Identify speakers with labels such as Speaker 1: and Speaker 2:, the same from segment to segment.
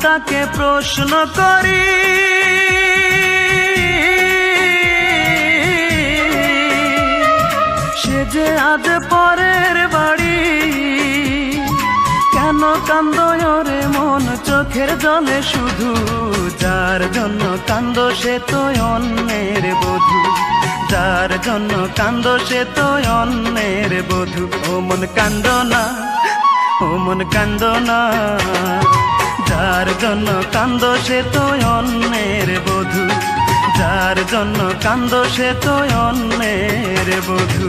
Speaker 1: মনটাকে প্রশ্ন করি। সে যে আজ পরের বাড়ি, কেন কান্দ রে মন, চোখের জলে শুধু? যার জন্য কান্দ সে তো অন্যের বধূ। যার জন্য কান্দ সে তো অন্যের বধূ। ও মন কান্দ না মন কান্দ না যার জন্য কান্দ সে তো অন্যের বধূ। যার জন্য কান্দ সে তো অন্যের বধূ।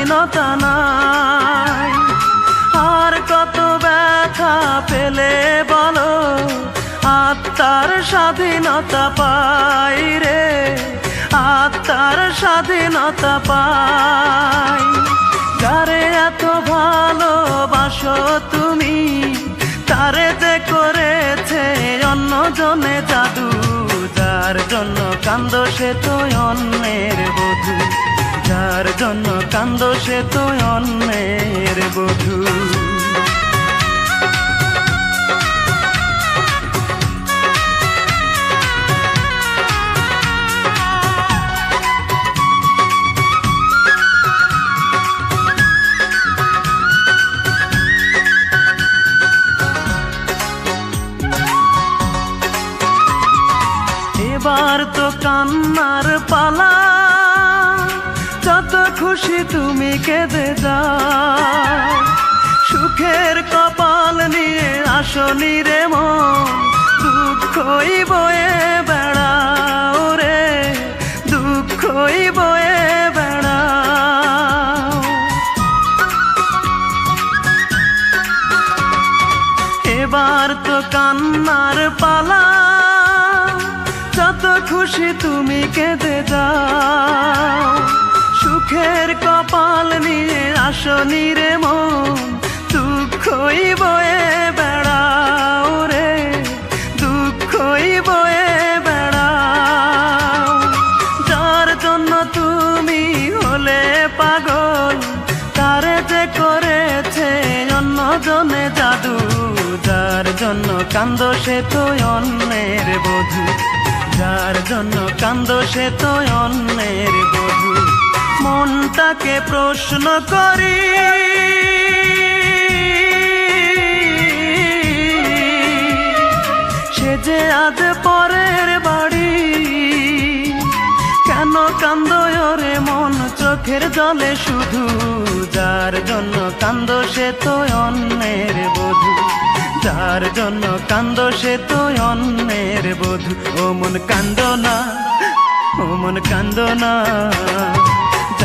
Speaker 1: স্বাধীনতা নাই। আর কত ব্যথা পেলে বলো, আত্মার স্বাধীনতা পাই রে, আত্মার স্বাধীনতা পাই। যারে এত ভালোবাসো তুমি, তারে যে করেছে অন্য জনে জাদু, যার জন্য কান্দ সে তো অন্যের বধূ। যার জন্য কান্দ সে তো অন্যের বধূ। এবার তো কান্নার পালা তুমি কেঁদে যাও। সুখের কপাল নিয়ে আসনি রে মন। দুঃখই বয়ে বেড়াও রে। দুঃখই বয়ে এবার তো কান্নার পালা। যত খুশি তুমি কেঁদে যাও। আসনি রে মন দুঃখই বয়ে বেড়াও রে দুঃখই বয়ে বেড়াও। যার জন্য তুমি হলে পাগল, তারে যে করেছে অন্য জনে জাদু, যার জন্য কান্দ সে তো অন্যের বধূ, যার জন্য কান্দ সে তো অন্যের বধূ। মনটাকে প্রশ্ন করি। সে যে আজ পরের বাড়ি, কেন কান্দ রে মন, চোখের জলে শুধু? যার জন্য কান্দ সে তো অন্যের বধূ। যার জন্য কান্দ সে তো অন্যের বধূ। ও মন কান্দ না, ও মন কান্দ না।